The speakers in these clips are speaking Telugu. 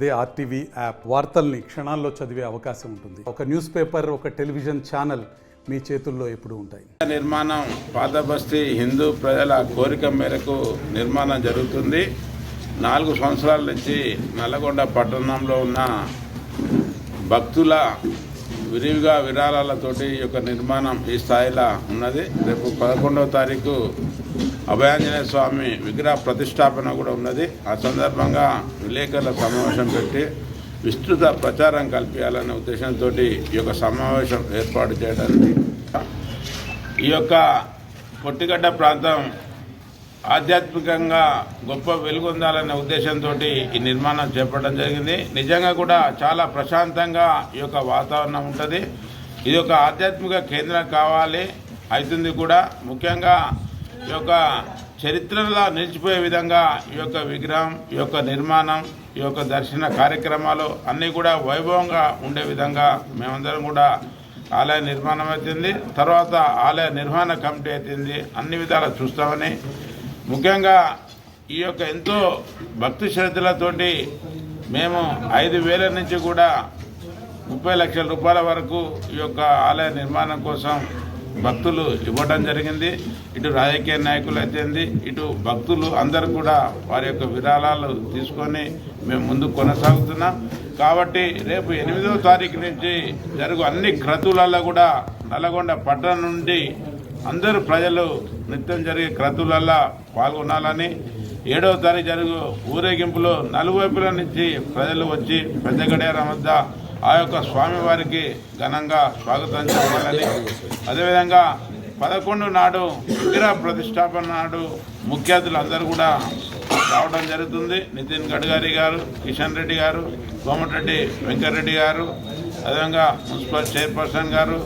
అదే ఆర్టీవీ యాప్ వార్తల్ని క్షణాల్లో చదివే అవకాశం ఉంటుంది. ఒక న్యూస్ పేపర్ ఒక టెలివిజన్ ఛానల్ మీ చేతుల్లో ఎప్పుడు ఉంటాయి. నిర్మాణం పాత హిందూ ప్రజల కోరిక మేరకు నిర్మాణం జరుగుతుంది. నాలుగు సంవత్సరాల నుంచి నల్లగొండ పట్టణంలో ఉన్న భక్తుల విరివిగా విరాళాలతోటి ఈ యొక్క నిర్మాణం ఈ స్థాయిలో ఉన్నది. రేపు పదకొండవ తారీఖు అభయాంజనేయ స్వామి విగ్రహ ప్రతిష్టాపన కూడా ఉన్నది. ఆ సందర్భంగా విలేకరుల సమావేశం పెట్టి విస్తృత ప్రచారం కల్పించాలనే ఉద్దేశంతో ఈ యొక్క సమావేశం ఏర్పాటు చేయడానికి ఈ యొక్క పొట్టిగడ్డ ప్రాంతం ఆధ్యాత్మికంగా గొప్ప వెలుగొందాలనే ఉద్దేశంతో ఈ నిర్మాణం చేపట్టడం జరిగింది. నిజంగా కూడా చాలా ప్రశాంతంగా ఈ యొక్క వాతావరణం ఉంటుంది. ఇది ఒక ఆధ్యాత్మిక కేంద్రం కావాలి. అవుతుంది కూడా. ముఖ్యంగా ఈ యొక్క చరిత్రలో నిలిచిపోయే విధంగా ఈ యొక్క విగ్రహం ఈ యొక్క నిర్మాణం ఈ యొక్క దర్శన కార్యక్రమాలు అన్నీ కూడా వైభవంగా ఉండే విధంగా మేమందరం కూడా ఆలయ నిర్మాణం అవుతుంది తర్వాత ఆలయ నిర్వహణ కమిటీ అవుతుంది అన్ని విధాలా చూస్తామని. ముఖ్యంగా ఈ యొక్క ఎంతో భక్తి శ్రద్ధలతోటి మేము ఐదు వేల నుంచి కూడా ముప్పై లక్షల రూపాయల వరకు ఈ యొక్క ఆలయ నిర్మాణం కోసం భక్తులు ఇవ్వడం జరిగింది. ఇటు రాజకీయ నాయకులు అయితేంది ఇటు భక్తులు అందరూ కూడా వారి యొక్క విరాళాలు తీసుకొని మేము ముందుకు కొనసాగుతున్నాం. కాబట్టి రేపు ఎనిమిదవ తారీఖు నుంచి జరుగు అన్ని క్రతువులలో కూడా నల్లగొండ పట్టణం నుండి అందరూ ప్రజలు నిత్యం జరిగే క్రతువులలో పాల్గొనాలని ఏడవ తారీఖు జరుగు ఊరేగింపులో నలువైపుల నుంచి ప్రజలు వచ్చి పెద్ద గడియారం వద్ద ఆ యొక్క స్వామివారికి ఘనంగా స్వాగతం చేయాలని అదేవిధంగా పదకొండు నాడు విగ్రహ ప్రతిష్టాపన నాడు ముఖ్య అతిథులు కూడా రావడం జరుగుతుంది. నితిన్ గడ్కరీ గారు కిషన్ రెడ్డి గారు కోమటిరెడ్డి వెంకటరెడ్డి గారు అదేవిధంగా municipal chairperson garu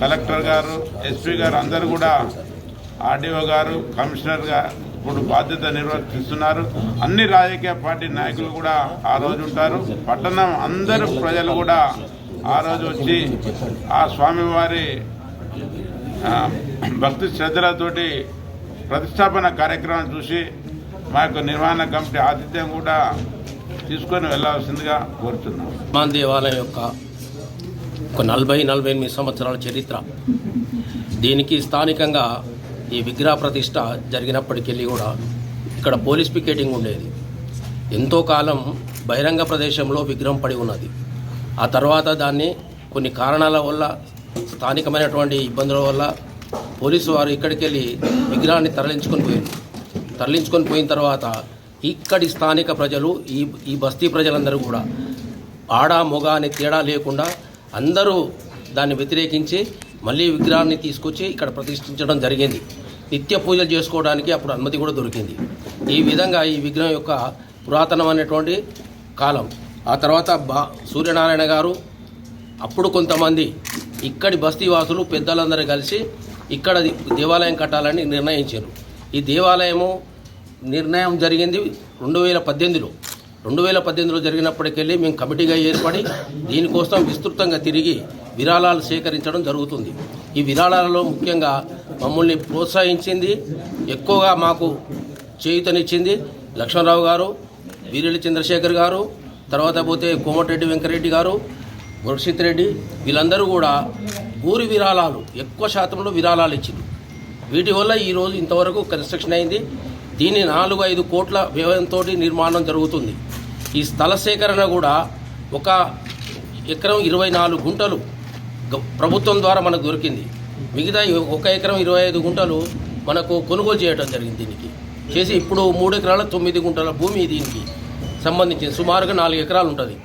collector garu SP garu అందరూ కూడా ఆర్డీఓ గారు కమిషనర్ గారు ఇప్పుడు బాధ్యత నిర్వర్తిస్తున్నారు. అన్ని రాజకీయ పార్టీ నాయకులు కూడా ఆ రోజు ఉంటారు. పట్టణం అందరు ప్రజలు కూడా ఆ రోజు వచ్చి ఆ స్వామివారి భక్తి శ్రద్ధలతోటి ప్రతిష్టాపన కార్యక్రమం చూసి మా యొక్క నిర్వహణ కమిటీ ఆతిథ్యం కూడా తీసుకొని వెళ్ళాల్సిందిగా కోరుతున్నాం. హనుమాన్ దేవాలయం యొక్క ఒక నలభై నలభై ఎనిమిది సంవత్సరాల చరిత్ర. దీనికి స్థానికంగా ఈ విగ్రహ ప్రతిష్ట జరిగినప్పటికెళ్ళి కూడా ఇక్కడ పోలీస్ పికెటింగ్ ఉండేది. ఎంతో కాలం బహిరంగ ప్రదేశంలో విగ్రహం పడి ఉన్నది. ఆ తర్వాత దాన్ని కొన్ని కారణాల వల్ల స్థానికమైనటువంటి ఇబ్బందుల వల్ల పోలీసు వారు ఇక్కడికి వెళ్ళి విగ్రహాన్ని తరలించుకొని పోయింది. తరలించుకొని పోయిన తర్వాత ఇక్కడి స్థానిక ప్రజలు ఈ ఈ బస్తీ ప్రజలందరూ కూడా ఆడ మొగ అనే తేడా లేకుండా అందరూ దాన్ని వ్యతిరేకించి మళ్ళీ విగ్రహాన్ని తీసుకొచ్చి ఇక్కడ ప్రతిష్ఠించడం జరిగింది. నిత్య పూజలు చేసుకోవడానికి అప్పుడు అనుమతి కూడా దొరికింది. ఈ విధంగా ఈ విగ్రహం యొక్క పురాతనమైనటువంటి కాలం. ఆ తర్వాత బా సూర్యనారాయణ గారు అప్పుడు కొంతమంది ఇక్కడి బస్తీవాసులు పెద్దలందరూ కలిసి ఇక్కడ దేవాలయం కట్టాలని నిర్ణయించారు. ఈ దేవాలయము నిర్ణయం జరిగింది రెండు వేల పద్దెనిమిదిలో. రెండు వేల పద్దెనిమిదిలో జరిగినప్పటికెళ్ళి మేము కమిటీగా ఏర్పడి దీనికోసం విస్తృతంగా తిరిగి విరాళాలు సేకరించడం జరుగుతుంది. ఈ విరాళాలలో ముఖ్యంగా మమ్మల్ని ప్రోత్సహించింది ఎక్కువగా మాకు చేయుతనిచ్చింది లక్ష్మణరావు గారు వీరెల్లి చంద్రశేఖర్ గారు తర్వాత పోతే కోమటిరెడ్డి వెంకరెడ్డి గారు గురుషిత్ రెడ్డి వీళ్ళందరూ కూడా ఊరి విరాళాలు ఎక్కువ శాతంలో విరాళాలు ఇచ్చింది. వీటి వల్ల ఈరోజు ఇంతవరకు కన్స్ట్రక్షన్ అయింది. దీని నాలుగు ఐదు కోట్ల వ్యయంతో నిర్మాణం జరుగుతుంది. ఈ స్థల సేకరణ కూడా ఒక ఎకరం ఇరవై నాలుగు గుంటలు ప్రభుత్వం ద్వారా మనకు దొరికింది. మిగతా ఒక ఎకరం ఇరవై ఐదు గుంటలు మనకు కొనుగోలు చేయడం జరిగింది దీనికి. చేసి ఇప్పుడు మూడు ఎకరాల తొమ్మిది గుంటల భూమి దీనికి సంబంధించింది. సుమారుగా నాలుగు ఎకరాలు ఉంటుంది.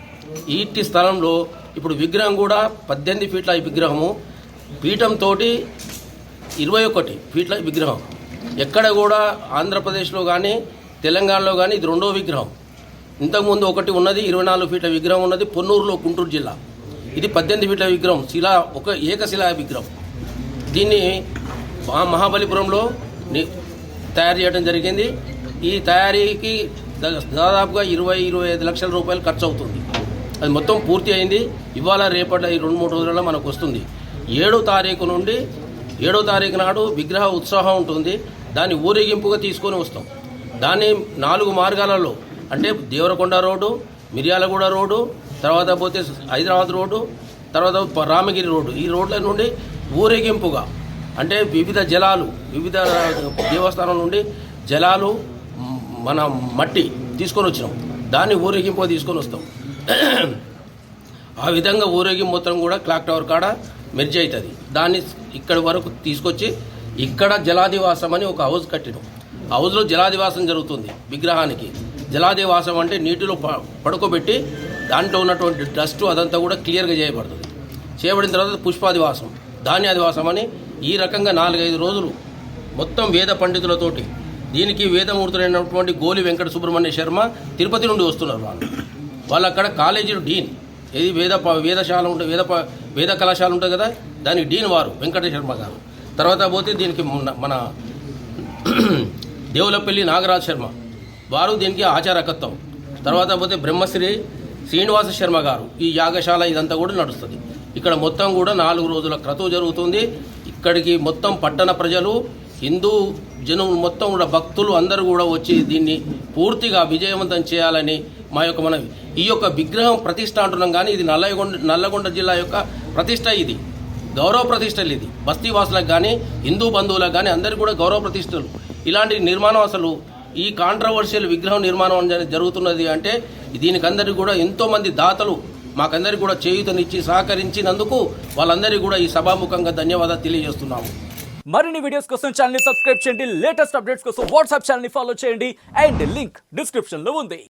ఈటి స్థలంలో ఇప్పుడు విగ్రహం కూడా పద్దెనిమిది ఫీట్ల ఈ విగ్రహము. పీఠంతో ఇరవై ఒకటి ఫీట్ల విగ్రహం. ఎక్కడ కూడా ఆంధ్రప్రదేశ్లో కానీ తెలంగాణలో కానీ ఇది రెండో విగ్రహం. ఇంతకుముందు ఒకటి ఉన్నది ఇరవై నాలుగు ఫీట్ల విగ్రహం ఉన్నది పొన్నూరులో గుంటూరు జిల్లా. ఇది పద్దెనిమిది ఫీట్ల విగ్రహం శిలా ఒక ఏకశిలా విగ్రహం. దీన్ని మహాబలిపురంలో తయారు చేయడం జరిగింది. ఈ తయారీకి దాదాపుగా ఇరవై ఇరవై ఐదు లక్షల రూపాయలు ఖర్చు అవుతుంది. అది మొత్తం పూర్తి అయింది. ఇవాళ రేపటి ఈ రెండు మూడు రోజులలో మనకు వస్తుంది. ఏడో తారీఖు నుండి ఏడో తారీఖు నాడు విగ్రహ ఉత్సాహం ఉంటుంది. దాన్ని ఊరేగింపుగా తీసుకొని వస్తాం. దాన్ని నాలుగు మార్గాలలో అంటే దేవరకొండ రోడ్డు మిర్యాలగూడ రోడ్డు తర్వాత పోతే హైదరాబాద్ రోడ్డు తర్వాత రామగిరి రోడ్డు. ఈ రోడ్ల నుండి ఊరేగింపుగా అంటే వివిధ జలాలు వివిధ దేవస్థానం నుండి జలాలు మన మట్టి తీసుకొని వచ్చినాం. దాన్ని ఊరేగింపుగా తీసుకొని వస్తాం. ఆ విధంగా ఊరేగింపు మొత్తం కూడా క్లాక్ టవర్ కాడ మెర్జ్ అవుతుంది. దాన్ని ఇక్కడి వరకు తీసుకొచ్చి ఇక్కడ జలాదివాసం అని ఒక హౌస్ కట్టినాం. హౌస్లో జలాదివాసం జరుగుతుంది విగ్రహానికి. జలాదివాసం అంటే నీటిలో ప- పడుకోబెట్టి దాంట్లో ఉన్నటువంటి డస్ట్ అదంతా కూడా క్లియర్గా చేయబడుతుంది. చేయబడిన తర్వాత పుష్పాదివాసం ధాన్యాదివాసం అని ఈ రకంగా నాలుగైదు రోజులు మొత్తం వేద పండితులతోటి దీనికి వేదమూర్తులైనటువంటి గోలి వెంకట సుబ్రహ్మణ్య శర్మ తిరుపతి నుండి వస్తున్నారు వాళ్ళు. వాళ్ళు అక్కడ కాలేజీ డీన్ ఇది వేద వేదశాల ఉంటుంది వేద వేద కళాశాల ఉంటుంది కదా దానికి డీన్ వారు వెంకట శర్మ గారు. తర్వాత పోతే దీనికి మన దేవులపల్లి నాగరాజ్ శర్మ. వారు దీనికి ఆచారకత్వం తర్వాత పోతే బ్రహ్మశ్రీ శ్రీనివాస శర్మ గారు ఈ యాగశాల ఇదంతా కూడా నడుస్తుంది. ఇక్కడ మొత్తం కూడా నాలుగు రోజుల క్రతువు జరుగుతుంది. ఇక్కడికి మొత్తం పట్టణ ప్రజలు హిందూ జనం మొత్తం కూడా భక్తులు అందరూ కూడా వచ్చి దీన్ని పూర్తిగా విజయవంతం చేయాలని మా యొక్క మనవి. ఈ యొక్క విగ్రహం ప్రతిష్ట అంటున్నాం కానీ ఇది నల్లగొండ నల్లగొండ జిల్లా యొక్క ప్రతిష్ట ఇది. గౌరవ ప్రతిష్టలు ఇది. బస్తీవాసులకు కానీ హిందూ బంధువులకు కానీ అందరికీ కూడా గౌరవ ప్రతిష్టలు. ఇలాంటి నిర్మాణం అసలు ఈ కాంట్రవర్షియల్ విగ్రహం నిర్మాణం అనేది జరుగుతున్నది అంటే దీనికి అందరికీ కూడా ఎంతోమంది దాతలు మాకందరికీ కూడా చేయూతనిచ్చి సహకరించినందుకు వాళ్ళందరికీ కూడా ఈ సభాముఖంగా ధన్యవాదాలు తెలియజేస్తున్నాము. మరిన్ని వీడియోస్ కోసం ఛానల్ సబ్స్క్రైబ్ చేయండి. లేటెస్ట్ అప్డేట్స్ కోసం వాట్సాప్ ఛానల్ ఫాలో చేయండి. అండ్ లింక్ డిస్క్రిప్షన్లో ఉంది.